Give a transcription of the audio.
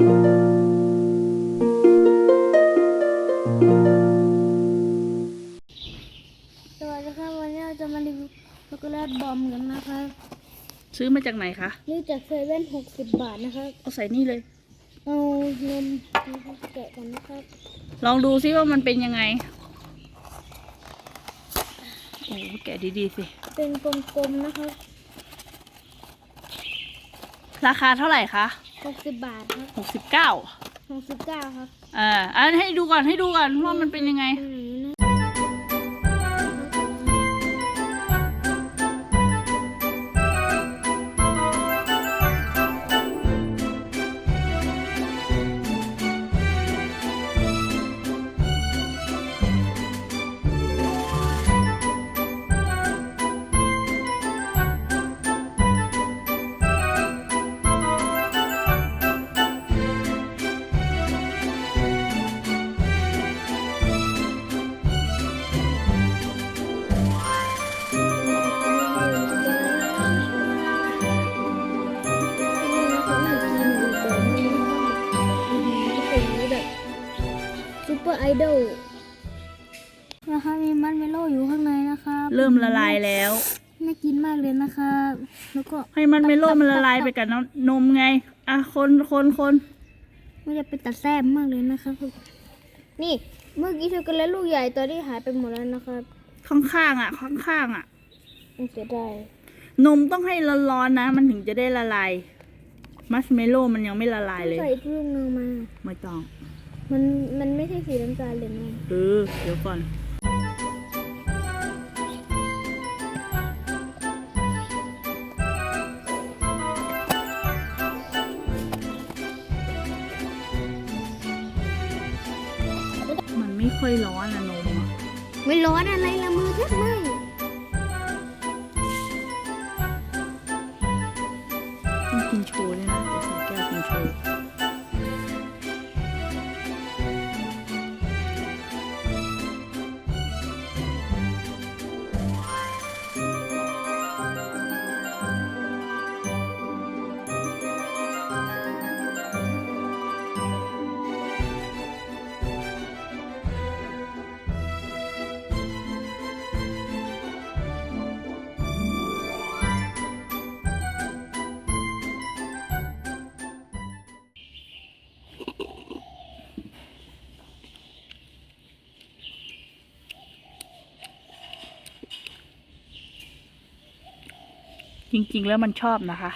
สวัสดีครับวันนี้เราจะมารีวิวช็อกโกแลตบอมกันนะครับซื้อมาจากไหนคะนี่จากเซเว่นหกสิบบาทนะครับเอาใส่นี่เลย เอานมแกะกันนะครับลองดูซิว่ามันเป็นยังไงโอ้แกะดีๆสิเป็นกลมๆนะครับราคาเท่าไหร่คะ หกสิบบาทครับหกสิบเก้าหกสิบเก้าครับ อ่าอันให้ดูก่อนให้ดูก่อนว่ามันเป็นยังไง อืม อร์ไอดอลนะคะมีมัดเมโล่อยู่ข้างในนะครับเริ่มละลายแล้ว น่ากินมากเลยนะครับแล้วก็ให้มันเมโลมันละลายไปกับน้ำนมไง อะคนคนคนมันจะเป็นตาแซ่บมากเลยนะครับนี่เมื่อกี้ช็อกโกแลตลูกใหญ่ตัวที่หายไปหมดแล้วนะครับข้างๆอะ ข้างๆอะมันเสียดายนมต้องให้ร้อนๆนะ มันถึงจะได้ละลาย มัชเมโลมันยังไม่ละลายเลย ใส่อีกลูกหนึงมา ไม่ต้อง มันมันไม่ใช่สีน้ำตาลเลยนะเออเดี๋ยวก่อน มันไม่ค่อยร้อนอะนมอะไม่ร้อนอะไรละมือแทบไหมต้องกินโชว์ จริงๆแล้วมันชอบนะคะ